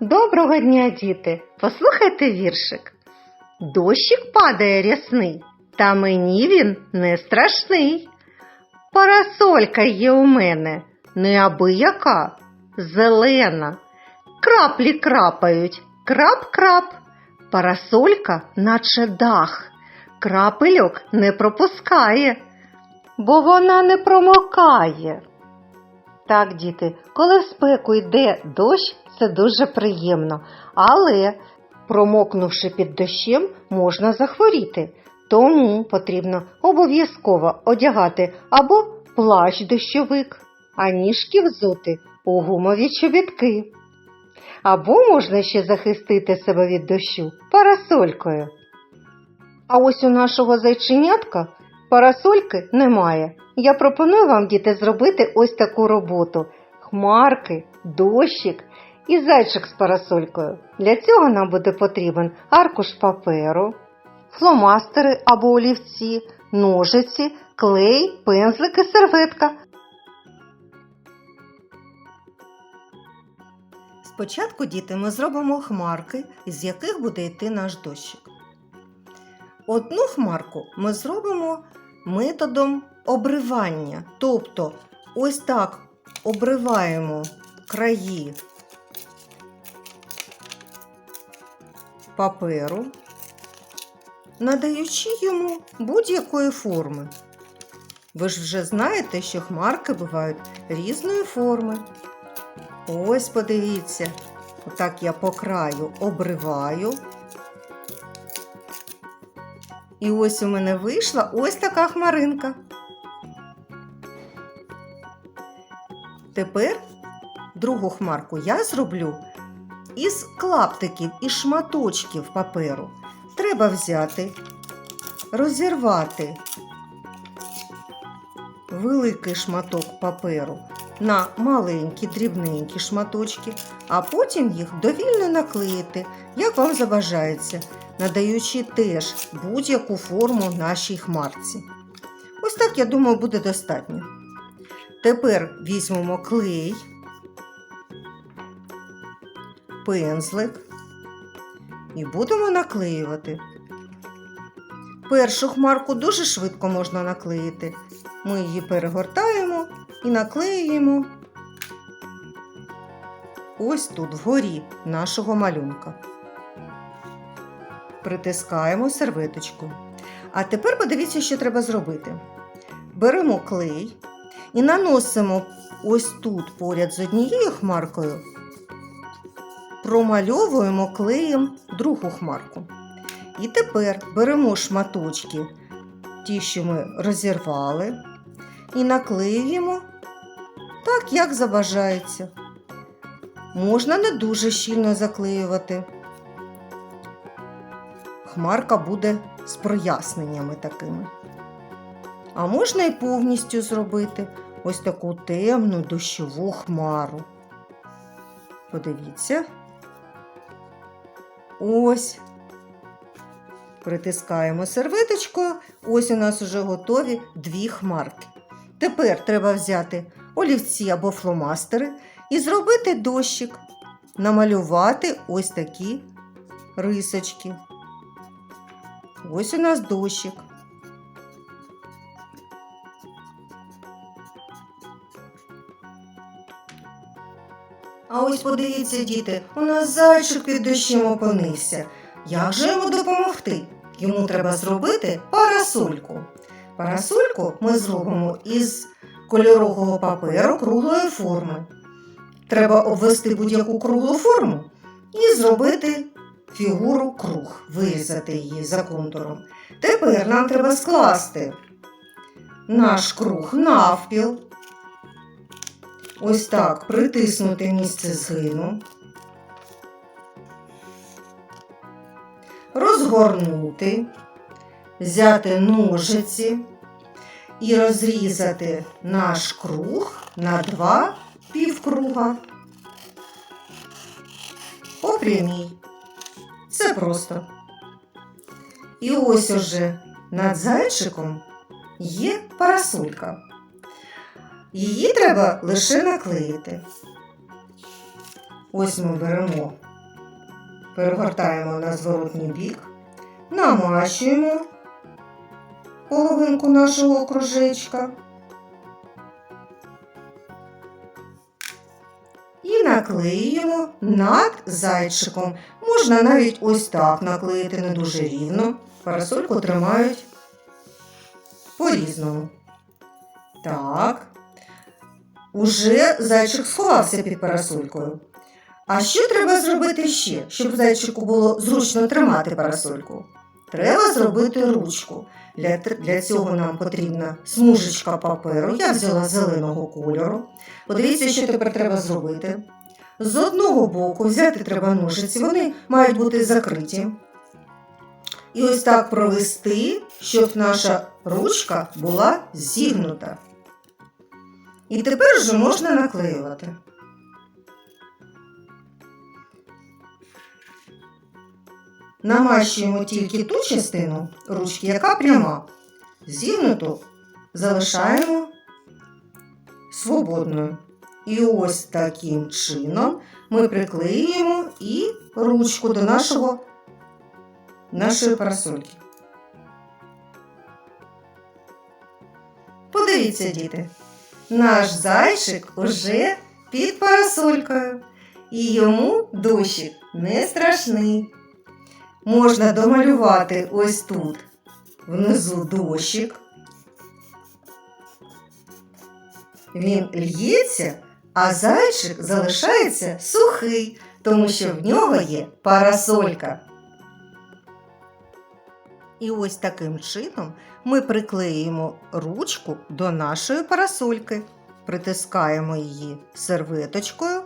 Доброго дня, діти! Послухайте віршик. Дощик падає рясний, та мені він не страшний. Парасолька є у мене, неабияка, зелена. Краплі крапають, крап-крап. Парасолька, наче дах, крапельок не пропускає, бо вона не промокає. Так, діти, коли в спеку йде дощ, це дуже приємно, але промокнувши під дощем, можна захворіти. Тому потрібно обов'язково одягати або плащ дощовик, а ніжки взути у гумові чобітки. Або можна ще захистити себе від дощу парасолькою. А ось у нашого зайченятка парасольки немає. Я пропоную вам, діти, зробити ось таку роботу: хмарки, дощик і зайчик з парасолькою. Для цього нам буде потрібен аркуш паперу, фломастери або олівці, ножиці, клей, пензлики, серветка. Спочатку, діти, ми зробимо хмарки, з яких буде йти наш дощик. Одну хмарку ми зробимо методом обривання. Тобто, ось так обриваємо краї паперу, надаючи йому будь-якої форми. Ви ж вже знаєте, що хмарки бувають різної форми. Ось подивіться, отак я по краю обриваю. І ось у мене вийшла ось така хмаринка. Тепер другу хмарку я зроблю із клаптиків і шматочків паперу. Треба взяти, розірвати великий шматок паперу на маленькі дрібненькі шматочки, а потім їх довільно наклеїти, як вам забажається, надаючи теж будь-яку форму нашій хмарці. Ось так, я думаю, буде достатньо. Тепер візьмемо клей, пензлик і будемо наклеювати. Першу хмарку дуже швидко можна наклеїти. Ми її перегортаємо і наклеюємо ось тут вгорі нашого малюнка. Притискаємо серветочку. А тепер подивіться, що треба зробити. Беремо клей і наносимо ось тут поряд з однією хмаркою, промальовуємо клеєм другу хмарку. І тепер беремо шматочки, ті, що ми розірвали, і наклеюємо так, як забажається. Можна не дуже щільно заклеювати. Хмарка буде з проясненнями такими. А можна і повністю зробити ось таку темну дощову хмару. Подивіться. Ось. Притискаємо серветочкою. Ось у нас вже готові дві хмарки. Тепер треба взяти олівці або фломастери і зробити дощик, намалювати ось такі рисочки. Ось у нас дощик. А ось подивіться, діти, у нас зайчик під дощем опинився. Як же йому допомогти? Йому треба зробити парасольку. Парасольку ми зробимо із кольорового паперу круглої форми. Треба обвести будь-яку круглу форму і зробити фігуру круг, вирізати її за контуром. Тепер нам треба скласти наш круг навпіл. Ось так притиснути місце згину. Розгорнути, взяти ножиці і розрізати наш круг на два півкруга по прямій. Це просто. І ось уже над зайчиком є парасолька. Її треба лише наклеїти. Ось ми беремо перегортаємо на зворотній бік, намащуємо половинку нашого кружечка і наклеюємо над зайчиком. Можна навіть ось так наклеїти не дуже рівно. Парасольку тримають по-різному. Так. Уже зайчик сховався під парасолькою. А що треба зробити ще, щоб зайчику було зручно тримати парасольку? Треба зробити ручку. Для, для цього нам потрібна смужечка паперу. Я взяла зеленого кольору. Подивіться, що тепер треба зробити. З одного боку взяти треба ножиці, вони мають бути закриті. І ось так провести, щоб наша ручка була зігнута. І тепер вже можна наклеювати. Намащуємо тільки ту частину ручки, яка пряма. Зігнуту залишаємо свободною. І ось таким чином ми приклеюємо і ручку до нашого, нашої парасольки. Подивіться, діти, наш зайчик уже під парасолькою, і йому дощик не страшний. Можна домалювати ось тут внизу дощик. Він л'ється, а зайчик залишається сухий, тому що в нього є парасолька. І ось таким чином ми приклеїмо ручку до нашої парасольки, притискаємо її серветочкою,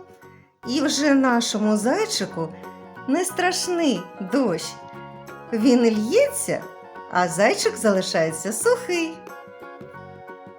і вже нашому зайчику не страшний дощ. Він л'ється, а зайчик залишається сухий.